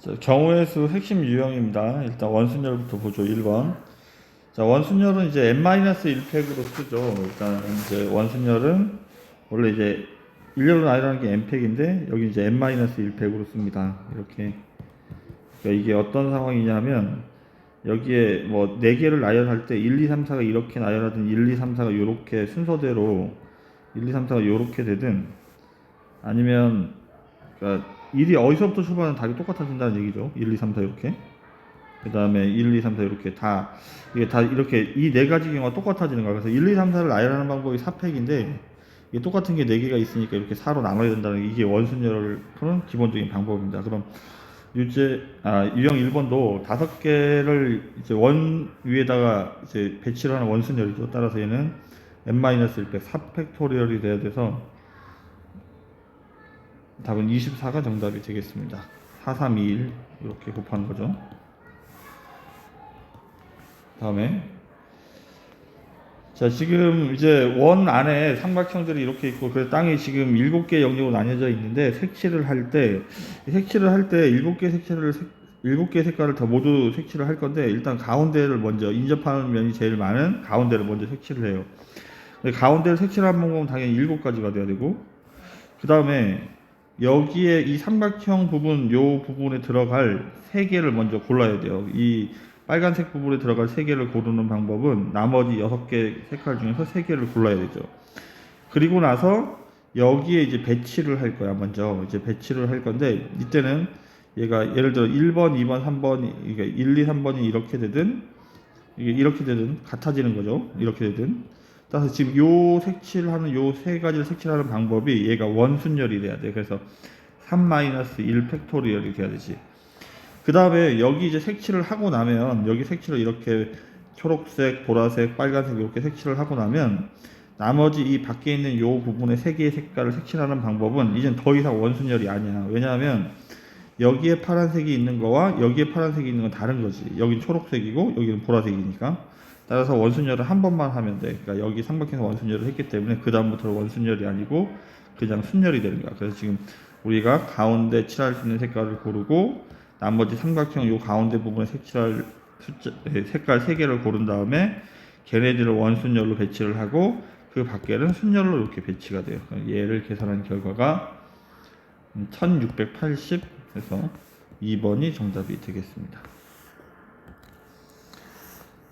자, 경우의 수 핵심 유형입니다. 일단 원순열부터 보죠. 1번. 자, 원순열은 이제 n-1팩으로 쓰죠. 일단 이제 원순열은 원래 이제 일렬로 나열하는 게 n팩인데 여기 이제 n-1팩으로 씁니다. 이렇게. 그러니까 이게 어떤 상황이냐면 여기에 뭐네 개를 나열할 때 1, 2, 3, 4가 이렇게 나열하든 1, 2, 3, 4가 이렇게 순서대로 1, 2, 3, 4가 이렇게 되든 아니면 그러니까 1이 어디서부터 출발하는 다 똑같아진다는 얘기죠. 1, 2, 3, 4 이렇게. 그 다음에 1, 2, 3, 4 이렇게 다 이게 다 이렇게 이 네 가지 경우가 똑같아지는 거야. 그래서 1, 2, 3, 4를 나열하는 방법이 4팩인데 이게 똑같은 게네 개가 있으니까 이렇게 4로 나눠야 된다는 게 이게 원순열을 푸는 기본적인 방법입니다. 그럼 유제 아 유형 1번도 다섯 개를 이제 원 위에다가 이제 배치를 하는 원순열이죠. 따라서 얘는 n-1팩 4팩토리얼이 돼야 돼서 답은 24가 정답이 되겠습니다. 4321 이렇게 곱하는 거죠. 다음에 자 지금 이제 원 안에 삼각형들이 이렇게 있고 그 땅이 지금 일곱 개 영역으로 나뉘어져 있는데 색칠을 할 때 색칠을 할때 일곱 개 색칠을 색- 일곱 개 색깔을 다 모두 색칠을 할 건데 일단 가운데를 먼저 인접하는 면이 제일 많은 가운데를 먼저 색칠을 해요. 가운데를 방법은 당연히 일곱 가지가 돼야 되고 그 다음에 여기에 이 삼각형 부분 요 부분에 들어갈 세 개를 먼저 골라야 돼요. 이 빨간색 부분에 들어갈 세 개를 고르는 방법은 나머지 여섯 개 색깔 중에서 세 개를 골라야 되죠. 그리고 나서 여기에 이제 배치를 할 거야 먼저 이제 배치를 할 건데 이때는 얘가 예를 들어 1번, 2번, 3번 이게 1, 2, 3번이 이렇게 되든 이렇게 되든 같아지는 거죠. 이렇게 되든 따라서 지금 요 색칠하는 요 세 가지를 색칠하는 방법이 얘가 원순열이 돼야 돼. 그래서 3-1 팩토리얼이 돼야 되지. 그 다음에 여기 이제 색칠을 하고 나면 여기 색칠을 이렇게 초록색, 보라색, 빨간색 이렇게 색칠을 하고 나면 나머지 이 밖에 있는 요 부분의 세 개의 색깔을 색칠하는 방법은 이젠 더 이상 원순열이 아니야. 왜냐하면 여기에 파란색이 있는 거와 여기에 파란색이 있는 건 다른 거지. 여긴 초록색이고 여기는 보라색이니까. 따라서 원순열을 한 번만 하면 돼. 그러니까 여기 삼각형에서 원순열을 했기 때문에 그 다음부터는 원순열이 아니고 그냥 순열이 되는 거야. 그래서 지금 우리가 가운데 칠할 수 있는 색깔을 고르고 나머지 삼각형 요 가운데 부분에 색칠할 숫자, 에, 색깔 세 개를 고른 다음에 걔네들을 원순열로 배치를 하고 그 밖에는 순열로 이렇게 배치가 돼요. 그럼 얘를 계산한 결과가 1680 해서 2번이 정답이 되겠습니다.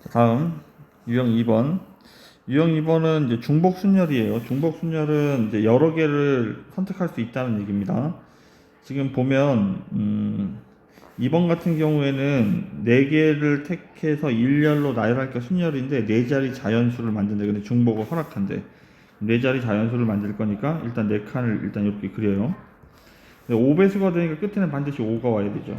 자, 다음 유형 2번. 유형 2번은 이제 중복 순열이에요. 중복 순열은 이제 여러 개를 선택할 수 있다는 얘기입니다. 지금 보면 음, 2번 같은 경우에는 4개를 택해서 일렬로 나열할까 순열인데 4자리 자연수를 만든대. 근데 중복을 허락한대. 4자리 자연수를 만들 거니까 일단 4칸을 일단 이렇게 그려요. 5배수가 되니까 끝에는 반드시 5가 와야 되죠.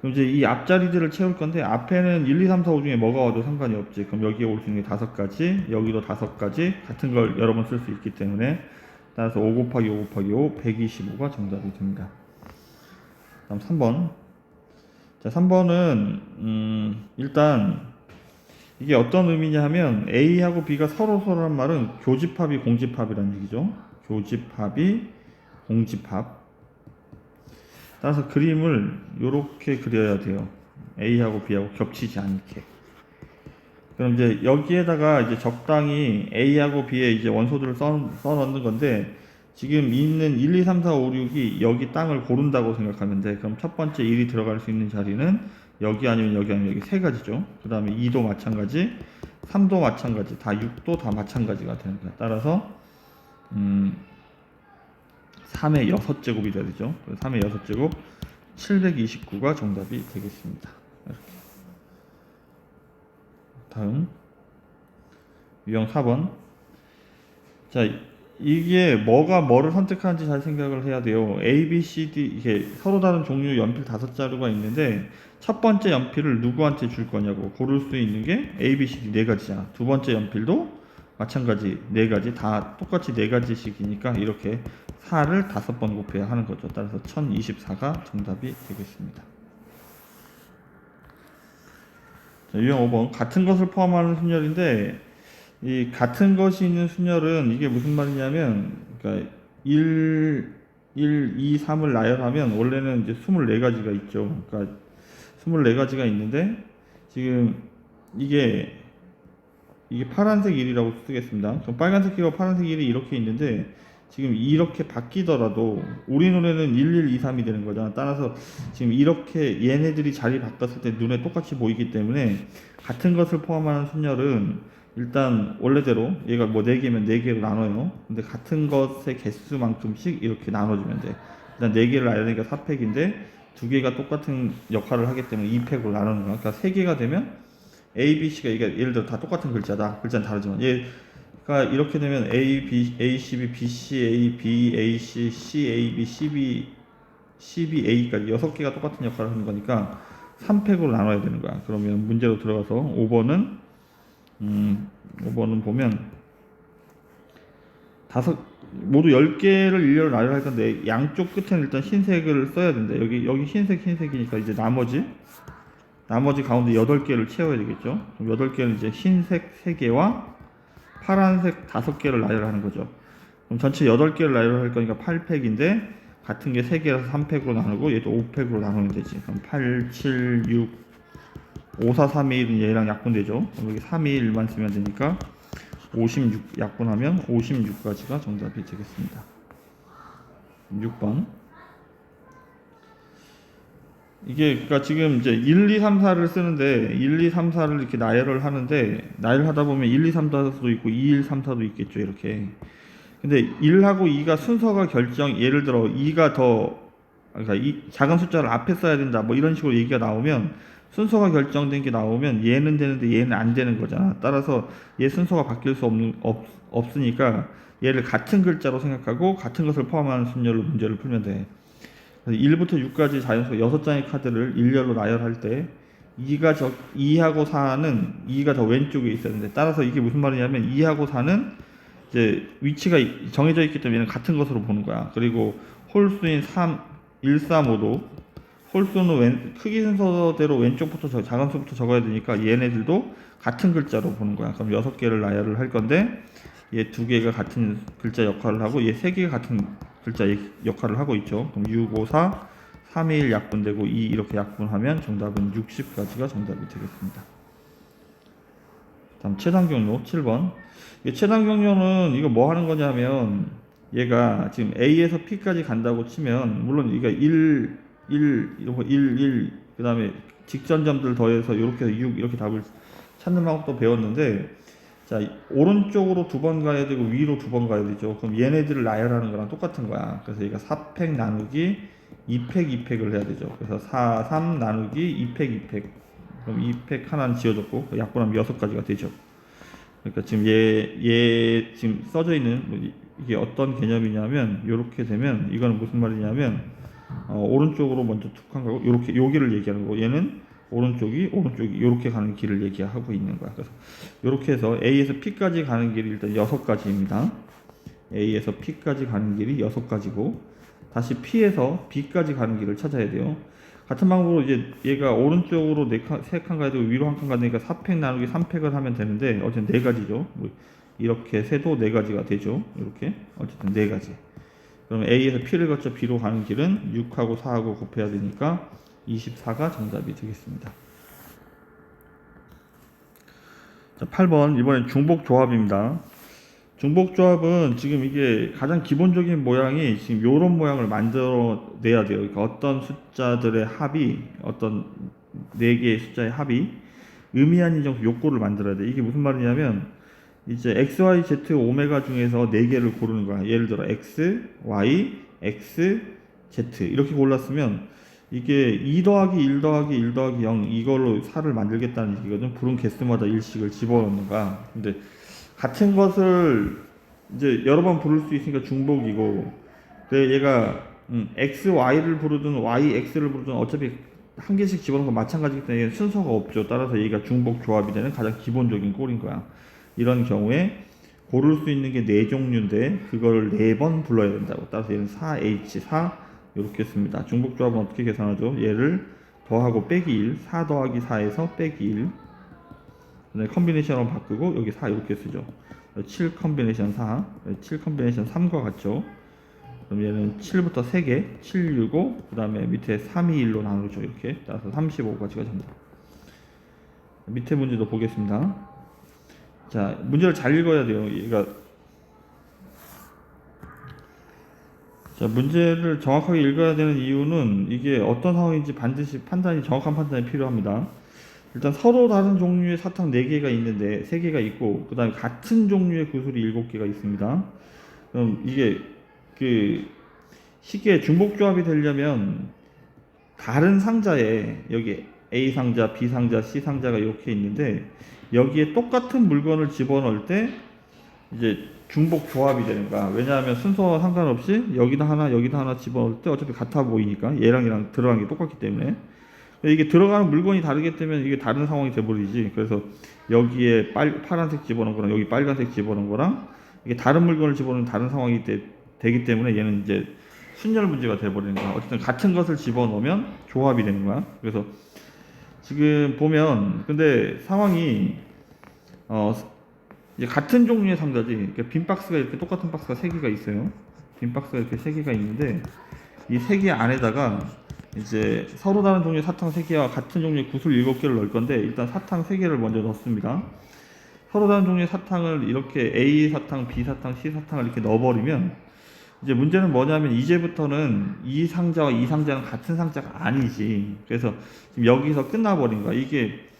그럼 이제 이 앞자리들을 채울 건데 앞에는 1, 2, 3, 4, 5 중에 뭐가 와도 상관이 없지. 그럼 여기에 올 수 있는 게 다섯 가지, 여기도 다섯 가지 같은 걸 여러 번 쓸 수 있기 때문에 따라서 5 곱하기 5 곱하기 5 125가 정답이 됩니다. 다음 3번. 자, 3번은 음, 일단 이게 어떤 의미냐 하면 A하고 B가 서로 서로란 말은 교집합이 공집합이라는 얘기죠. 교집합이 공집합. 따라서 그림을 이렇게 그려야 돼요. A하고 B하고 겹치지 않게. 그럼 이제 여기에다가 이제 적당히 A하고 B의 이제 원소들을 써, 써 넣는 건데 지금 있는 1, 2, 3, 4, 5, 6이 여기 땅을 고른다고 생각하면 돼. 그럼 첫 번째 1이 들어갈 수 있는 자리는 여기 아니면 여기 아니면 여기 세 가지죠. 그 다음에 2도 마찬가지, 3도 마찬가지, 다 6도 다 마찬가지가 되는 거야. 따라서 음, 3의 6제곱이 돼야 되죠. 3의 6제곱 729가 정답이 되겠습니다. 이렇게. 다음 유형 4번 자 이게 뭐가 뭐를 선택하는지 잘 생각을 해야 돼요. A, B, C, D 이게 서로 다른 종류 연필 다섯 자루가 있는데 첫 번째 연필을 누구한테 줄 거냐고 고를 수 있는 게 A, B, C, D 네 가지잖아. 두 번째 연필도 마찬가지 네 가지 다 똑같이 네 가지씩이니까 이렇게 4를 다섯 번 곱해야 하는 거죠. 따라서 1024가 정답이 되겠습니다. 자, 유형 5번 같은 것을 포함하는 순열인데 이 같은 것이 있는 순열은 이게 무슨 말이냐면 그러니까 1 1, 2, 3을 나열하면 원래는 이제 24가지가 있죠. 그러니까 24가지가 있는데 지금 이게 이게 파란색 1이라고 쓰겠습니다. 그럼 빨간색 키가 파란색 1이 이렇게 있는데 지금 이렇게 바뀌더라도 우리 눈에는 1, 1, 2, 3이 되는 거잖아. 따라서 지금 이렇게 얘네들이 자리 바꿨을 때 눈에 똑같이 보이기 때문에 같은 것을 포함하는 순열은 일단 원래대로 얘가 뭐 4개면 4개로 나눠요. 근데 같은 것의 개수만큼씩 이렇게 나눠주면 돼. 일단 4개를 나열하니까 4팩인데 두 개가 똑같은 역할을 하기 때문에 2팩으로 나누는 거야. 그러니까 3개가 되면 A, B, C가 이게 예를 들어 다 똑같은 글자다. 글자는 다르지만 얘가 이렇게 되면 A, B, A, C, B, B, C, A, B, A, C, C, A, B, C, B, C, B, A까지 여섯 개가 똑같은 역할을 하는 거니까 3팩으로 나눠야 되는 거야. 그러면 문제로 들어가서 5번은 음, 5번은 보면 다섯 모두 10개를 일렬로 나열할 건데 양쪽 끝에는 일단 흰색을 써야 된다. 여기 여기 흰색 흰색이니까 이제 나머지 나머지 가운데 8개를 채워야 되겠죠. 그럼 8개는 이제 흰색 3개와 파란색 5개를 나열하는 거죠. 그럼 전체 8개를 나열할 거니까 8팩인데 같은 게 3개라서 3팩으로 나누고 얘도 5팩으로 나누면 되지. 그럼 8, 7, 6, 5, 4, 3, 2, 1은 얘랑 약분되죠. 그럼 여기 3, 2, 1만 쓰면 되니까 56 약분하면 56가지가 정답이 되겠습니다. 6번. 이게 그러니까 지금 이제 1, 2, 3, 4를 쓰는데 1, 2, 3, 4를 이렇게 나열을 하는데 나열하다 보면 1, 2, 3, 4도 있고 2, 1, 3, 4도 있겠죠 이렇게. 근데 1하고 2가 순서가 결정 예를 들어 2가 더 그러니까 이 작은 숫자를 앞에 써야 된다 뭐 이런 식으로 얘기가 나오면 순서가 결정된 게 나오면 얘는 되는데 얘는 안 되는 거잖아. 따라서 얘 순서가 바뀔 수 없는 없, 없으니까 얘를 같은 글자로 생각하고 같은 것을 포함하는 순열로 문제를 풀면 돼. 그래서 1부터 6까지 자연수 6장의 카드를 일렬로 나열할 때 2가 저 2하고 4는 2가 더 왼쪽에 있어야 되는데 따라서 이게 무슨 말이냐면 2하고 4는 이제 위치가 정해져 있기 때문에 같은 것으로 보는 거야. 그리고 홀수인 3 1, 3, 5도 홀수는 왼, 크기 순서대로 왼쪽부터 저, 작은 수부터 적어야 되니까 얘네들도 같은 글자로 보는 거야. 그럼 여섯 개를 나열을 할 건데 얘 두 개가 같은 글자 역할을 하고 얘 세 개가 같은 글자 역할을 하고 있죠. 그럼 6, 5, 4, 3, 1 약분되고 2 이렇게 약분하면 정답은 60가지가 정답이 되겠습니다. 다음 최단 경로 7번. 이 최단 경로는 이거 뭐 하는 거냐면 얘가 지금 A에서 P까지 간다고 치면 물론 이가 1 1 이거 1 1 그다음에 직전 점들 더해서 이렇게 6 이렇게 답을 찾는 방법도 배웠는데 자 오른쪽으로 두 번 가야 되고 위로 두 번 가야 되죠. 그럼 얘네들을 나열하는 거랑 똑같은 거야. 그래서 얘가 4팩 나누기 2팩 2팩을 해야 되죠. 그래서 4 3 나누기 2팩 2팩 그럼 2팩 하나는 지워졌고 약분하면 여섯 가지가 되죠. 그러니까 지금 얘, 얘 지금 써져 있는 뭐 이- 이게 어떤 개념이냐면 이렇게 되면 이거는 무슨 말이냐면 어, 오른쪽으로 먼저 툭 한 거고 이렇게 여기를 얘기하는 거고 얘는 오른쪽이 오른쪽이 이렇게 가는 길을 얘기하고 있는 거야. 그래서 이렇게 해서 A에서 P까지 가는 길이 일단 여섯 가지입니다. A에서 P까지 가는 길이 여섯 가지고 다시 P에서 B까지 가는 길을 찾아야 돼요. 같은 방법으로 이제 얘가 오른쪽으로 네 칸, 세칸 가야 되고 위로 한 칸 가니까 4팩 나누기 3팩을 하면 되는데 어쨌든 네 가지죠. 뭐 이렇게 세도 네 가지가 되죠. 이렇게 어쨌든 네 가지. 그럼 A에서 P를 거쳐 B로 가는 길은 6하고 4하고 곱해야 되니까 24가 정답이 되겠습니다. 자, 8번 이번엔 중복 조합입니다. 중복 조합은 지금 이게 가장 기본적인 모양이 지금 요런 모양을 만들어 내야 돼요. 그러니까 어떤 숫자들의 합이 어떤 네 개의 숫자의 합이 의미한 인정 욕구를 만들어야 돼. 이게 무슨 말이냐면 이제 x, y, z, 오메가 중에서 네 개를 고르는 거야. 예를 들어 x, y, x, z 이렇게 골랐으면 이게 2 더하기 1 더하기 1 더하기 0 이걸로 살을 만들겠다는 얘기거든. 부른 개수마다 일식을 집어넣는 거야. 근데 같은 것을 이제 여러 번 부를 수 있으니까 중복이고 그래 얘가 음, x, y를 부르든 y, x를 부르든 어차피 한 개씩 집어넣은 건 마찬가지기 때문에 순서가 없죠. 따라서 얘가 중복 조합이 되는 가장 기본적인 꼴인 거야. 이런 경우에 고를 수 있는 게 네 종류인데 그걸 네번 불러야 된다고. 따라서 얘는 4H4 이렇게 씁니다. 중복 조합은 어떻게 계산하죠? 얘를 더하고 빼기 1, 4 더하기 4에서 빼기 1. 그다음에 컨비네이션으로 바꾸고 여기 4 이렇게 쓰죠. 7 컨비네이션 4, 7 컨비네이션 3과 같죠. 그럼 얘는 7부터 3개, 7, 6, 5, 그 다음에 밑에 3, 2, 1로 나누죠. 이렇게. 따라서 35가지가 정답. 밑에 문제도 보겠습니다. 자, 문제를 잘 읽어야 돼요. 얘가. 자, 문제를 정확하게 읽어야 되는 이유는 이게 어떤 상황인지 반드시 판단이, 정확한 판단이 필요합니다. 일단 서로 다른 종류의 사탕 4개가 있는데 3개가 있고 그 다음에 같은 종류의 구슬이 7개가 있습니다. 그럼 이게 그 쉽게 중복 조합이 되려면 다른 상자에 여기 A 상자, B 상자, C 상자가 이렇게 있는데 여기에 똑같은 물건을 집어넣을 때 이제 중복 조합이 되는 거야. 왜냐하면 순서와 상관없이 여기다 하나, 여기다 하나 집어넣을 때 어차피 같아 보이니까 얘랑 얘랑 들어간 게 똑같기 때문에 이게 들어가는 물건이 다르기 때문에 이게 다른 상황이 돼버리지. 그래서 여기에 빨, 파란색 집어넣은 거랑 여기 빨간색 집어넣은 거랑 이게 다른 물건을 집어넣는 다른 상황이 되, 되기 때문에 얘는 이제 순열 문제가 돼버리는 거야. 어쨌든 같은 것을 집어넣으면 조합이 되는 거야. 그래서 지금 보면 근데 상황이 어 이제 같은 종류의 상자지. 그러니까 빈 박스가 이렇게 똑같은 박스가 세 개가 있어요. 빈 박스가 이렇게 세 개가 있는데 이 세 개 안에다가 이제 서로 다른 종류의 사탕 세 개와 같은 종류의 구슬 일곱 개를 넣을 건데 일단 사탕 세 개를 먼저 넣습니다. 서로 다른 종류의 사탕을 이렇게 A 사탕, B 사탕, C 사탕을 이렇게 넣어버리면 이제 문제는 뭐냐면 이제부터는 이 상자와 이 상자는 같은 상자가 아니지. 그래서 지금 여기서 끝나버린 거야. 이게 그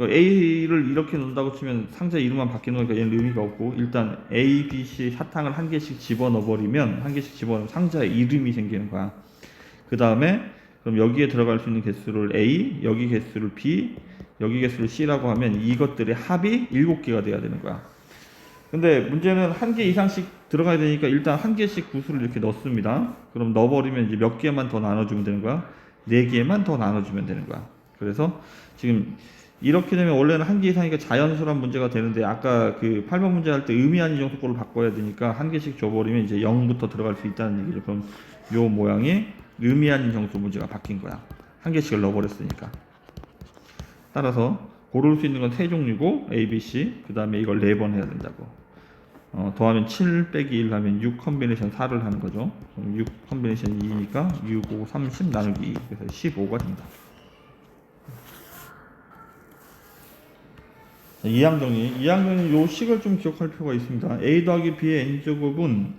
A를 이렇게 넣는다고 치면 상자 이름만 바뀌는 거니까 얘는 의미가 없고 일단 A, B, C 사탕을 한 개씩 집어넣어버리면 한 개씩 집어넣으면 상자에 이름이 생기는 거야. 그 다음에 그럼 여기에 들어갈 수 있는 개수를 A, 여기 개수를 B, 여기 개수를 C라고 하면 이것들의 합이 7개가 돼야 되는 거야. 근데 문제는 한 개 이상씩 들어가야 되니까 일단 한 개씩 구슬을 이렇게 넣습니다. 그럼 넣어버리면 이제 몇 개만 더 나눠주면 되는 거야. 네 개만 더 나눠주면 되는 거야. 그래서 지금 이렇게 되면 원래는 한 개 이상이니까 자연수란 문제가 되는데 아까 그 8번 문제 할 때 의미 아닌 정수꼴을 바꿔야 되니까 한 개씩 줘버리면 이제 0부터 들어갈 수 있다는 얘기죠. 그럼 요 모양이 의미 아닌 정수 문제가 바뀐 거야. 한 개씩을 넣어버렸으니까. 따라서 고를 수 있는 건 세 종류고 A, B, C 그 다음에 이걸 네 번 해야 된다고 어, 더하면 7 빼기 1 하면 6 컨비네이션 4를 하는 거죠 그럼 6 컨비네이션 2니까 6, 5, 30 나누기 2 그래서 15가 된다 자, 이항 정리 이항 정리 요 식을 좀 기억할 필요가 있습니다 A 더하기 B의 N제곱은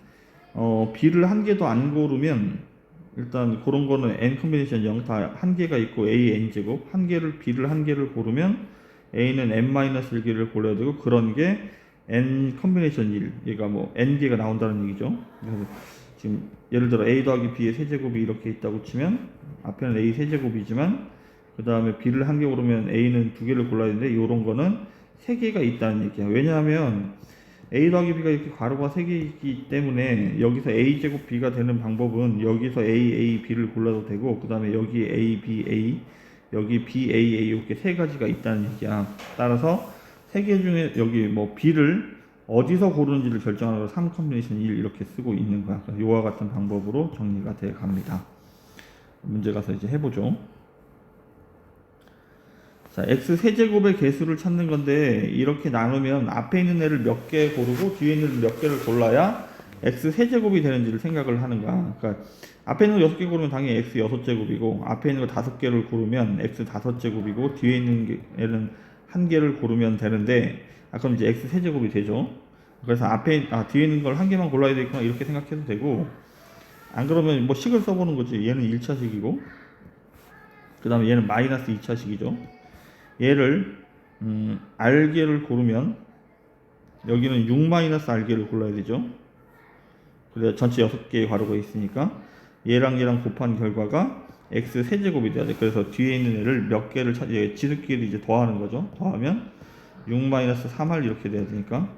어, B를 한 개도 안 고르면 일단 그런 거는 n 컨비네이션 0 다 한 개가 있고 a n 제곱 한 개를 b를 한 개를 고르면 a는 n 마이너스 1개를 골라야 되고 그런 게 n 컨비네이션 1 얘가 뭐 n 개가 나온다는 얘기죠. 그래서 지금 예를 들어 a 더하기 b의 세제곱이 이렇게 있다고 치면 앞에는 a 세제곱이지만 그 다음에 b를 한 개 고르면 a는 두 개를 골라야 되는데 이런 거는 세 개가 있다는 얘기야. 왜냐하면 a 더하기 b가 이렇게 괄호가 세 개이기 때문에 여기서 a 제곱 b가 되는 방법은 여기서 a, a, b를 골라도 되고 그 다음에 여기 a, b, a 여기 b, a, a 이렇게 세 가지가 있다는 얘기야. 따라서 세 개 중에 여기 뭐 b를 어디서 고르는지를 결정하는 걸3 컨비네이션 1 이렇게 쓰고 있는 거야. 이와 같은 방법으로 정리가 돼 갑니다. 문제 가서 이제 해보죠. 자, x 세제곱의 개수를 찾는 건데 이렇게 나누면 앞에 있는 애를 몇 개 고르고 뒤에 있는 몇 개를 골라야 x 세제곱이 되는지를 생각을 하는 거야. 그러니까 앞에 있는 거 6개 고르면 당연히 x 6제곱이고 앞에 있는 거 5개를 고르면 x 5제곱이고 뒤에 있는 애는 한 개를 고르면 되는데 아 그럼 이제 x 세제곱이 되죠. 그래서 앞에 아 뒤에 있는 걸 한 개만 골라야 되겠구나 이렇게 생각해도 되고 안 그러면 뭐 식을 써보는 거지. 얘는 1차식이고 그 다음에 얘는 마이너스 2차식이죠. 얘를 음, R개를 고르면 여기는 6-R개를 골라야 되죠. 그래야 전체 6개의 괄호가 있으니까 얘랑 얘랑 곱한 결과가 x 세제곱이 돼야 돼. 그래서 뒤에 있는 애를 몇 개를 찾, 얘 지름끼리 이제 더하는 거죠. 더하면 6-3R 이렇게 돼야 되니까.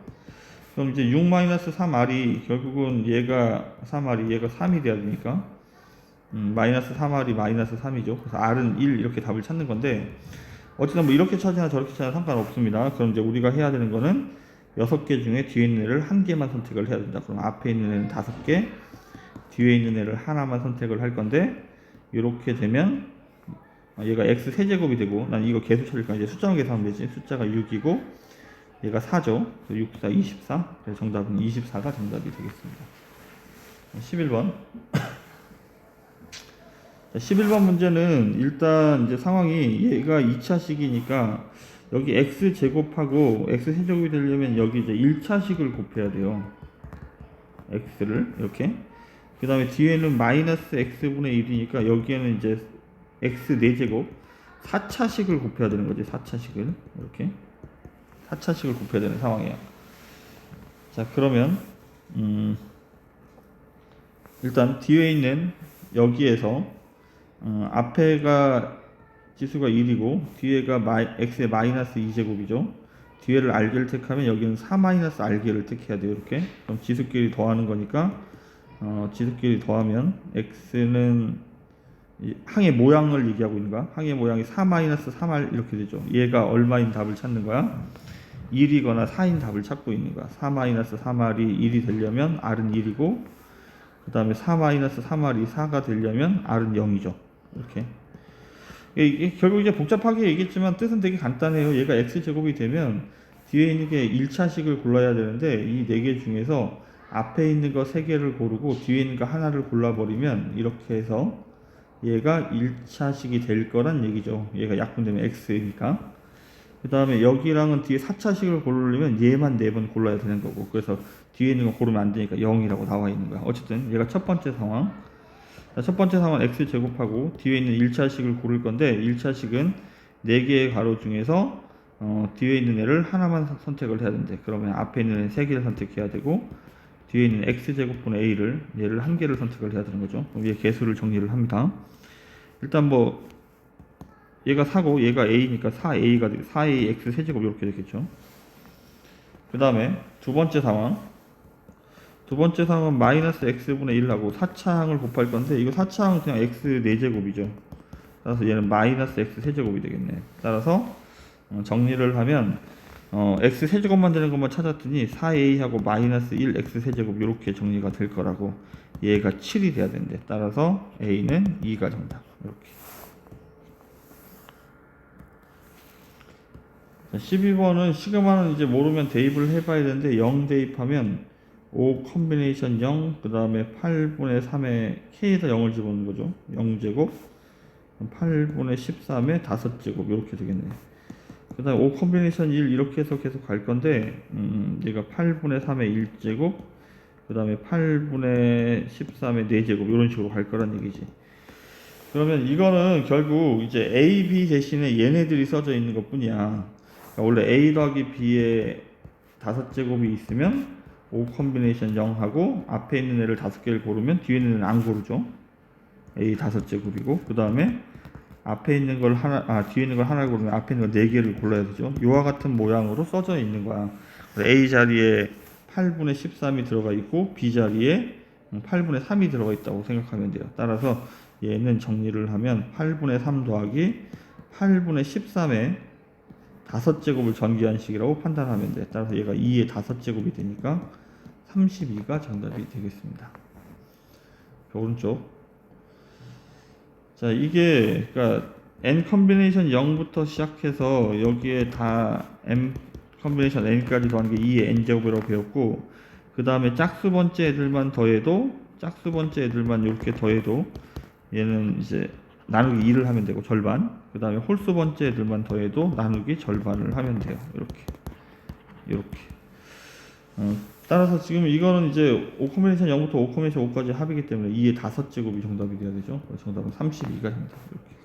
그럼 이제 6-3R이 결국은 얘가 3R이 얘가 3이 돼야 되니까. 음, 마이너스 3R이 마이너스 3이죠. 그래서 R은 1 이렇게 답을 찾는 건데 어쨌든 뭐 이렇게 찾으나 저렇게 찾으나 상관없습니다. 그럼 이제 우리가 해야 되는 거는 여섯 개 중에 뒤에 있는 애를 한 개만 선택을 해야 된다. 그럼 앞에 있는 애는 다섯 개, 뒤에 있는 애를 하나만 선택을 할 건데 이렇게 되면 얘가 x 세제곱이 되고 난 이거 계수 찾으니까 이제 숫자만 계산하면 되지. 숫자가 6이고 얘가 4죠. 6, 4, 24. 그래서 정답은 24가 정답이 되겠습니다. 11번. 11번 문제는 일단 이제 상황이 얘가 2차식이니까 여기 x 제곱하고 x 세제곱이 되려면 여기 이제 1차식을 곱해야 돼요. x를 이렇게. 그 다음에 뒤에는 마이너스 x분의 1이니까 여기에는 이제 x 4제곱 4차식을 곱해야 되는 거지 4차식을 이렇게 4차식을 곱해야 되는 상황이야. 자 그러면 음 일단 뒤에 있는 여기에서 어, 앞에가 지수가 1이고 뒤에가 마이, x의 마이너스 2제곱이죠. 뒤에를 알개를 택하면 여기는 4 마이너스 알개를 택해야 돼요. 이렇게 그럼 지수끼리 더하는 거니까 어, 지수끼리 더하면 x는 이 항의 모양을 얘기하고 있는 거야. 항의 모양이 4 마이너스 3r 이렇게 되죠. 얘가 얼마인 답을 찾는 거야? 1이거나 4인 답을 찾고 있는 거야. 4 마이너스 3r이 1이 되려면 r은 1이고 그 다음에 4 마이너스 3r이 4가 되려면 r은 0이죠. 이렇게. 이게, 이게 결국 이제 복잡하게 얘기했지만 뜻은 되게 간단해요. 얘가 x 제곱이 되면 뒤에 있는 게 1차식을 골라야 되는데 이 네 개 중에서 앞에 있는 거 세 개를 고르고 뒤에 있는 거 하나를 골라버리면 이렇게 해서 얘가 1차식이 될 거란 얘기죠. 얘가 약분되면 x니까. 그 다음에 여기랑은 뒤에 4차식을 고르려면 얘만 네 번 골라야 되는 거고 그래서 뒤에 있는 거 고르면 안 되니까 0이라고 나와 있는 거야. 어쨌든 얘가 첫 번째 상황. 자, 첫 번째 상황은 x 제곱하고 뒤에 있는 1차식을 고를 건데 1차식은 4개의 가로 중에서 어, 뒤에 있는 애를 하나만 선- 선택을 해야 되는데 그러면 앞에 있는 애 3개를 선택해야 되고 뒤에 있는 x 제곱분의 a를 얘를 한 개를 선택을 해야 되는 거죠. 얘 개수를 정리를 합니다. 일단 뭐 얘가 4고 얘가 a니까 4a가 되 4a x 세제곱 이렇게 되겠죠. 그 다음에 두 번째 상황 두 번째 상황은 마이너스 x분의 1하고 4차항을 곱할 건데 이거 4차항은 그냥 x 4제곱이죠. 따라서 얘는 마이너스 x 세제곱이 되겠네. 따라서 어, 정리를 하면 어, x 세제곱만 되는 것만 찾았더니 4a하고 마이너스 1 x 세제곱 이렇게 정리가 될 거라고 얘가 7이 돼야 되는데 따라서 a는 2가 정답 이렇게. 자, 12번은 시그마는 이제 모르면 대입을 해봐야 되는데 0 대입하면 5 컨비네이션 0, 그 다음에 8분의 3에 k에다 0을 집어넣는 거죠. 0제곱, 8분의 13에 5제곱 이렇게 되겠네. 그 다음에 5 컨비네이션 1 이렇게 해서 계속 갈 건데 음, 얘가 8분의 3에 1제곱, 그 다음에 8분의 13에 4제곱 이런 식으로 갈 거란 얘기지. 그러면 이거는 결국 이제 A, B 대신에 얘네들이 써져 있는 것 뿐이야. 그러니까 원래 A 더하기 B에 다섯 제곱이 있으면 5 컨비네이션 0 하고 앞에 있는 애를 다섯 개를 고르면 뒤에 있는 애는 안 고르죠. A 다섯 제곱이고 그 다음에 앞에 있는 걸 하나 아 뒤에 있는 걸 하나 고르면 앞에 있는 걸 네 개를 골라야 되죠. 이와 같은 모양으로 써져 있는 거야. A 자리에 8분의 13이 들어가 있고 B 자리에 8분의 3이 들어가 있다고 생각하면 돼요. 따라서 얘는 정리를 하면 8분의 3 더하기 8분의 13에 다섯 제곱을 전기한 식이라고 판단하면 돼. 따라서 얘가 2의 다섯 제곱이 되니까 32가 정답이 되겠습니다. 그 오른쪽. 자, 이게 그러니까 n 컨비네이션 0부터 시작해서 여기에 다 m 컨비네이션 n까지 더하는 게 2의 n 제곱이라고 배웠고 그 다음에 짝수 번째 애들만 더해도 짝수 번째 애들만 이렇게 더해도 얘는 이제 나누기 2를 하면 되고 절반 그 다음에 홀수 번째 애들만 더해도 나누기 절반을 하면 돼요. 이렇게. 이렇게. 어, 따라서 지금 이거는 이제 5 코미네이션 0부터 5 코미네이션 5까지 합이기 때문에 2의 다섯 제곱이 정답이 돼야 되죠. 정답은 32가 됩니다. 이렇게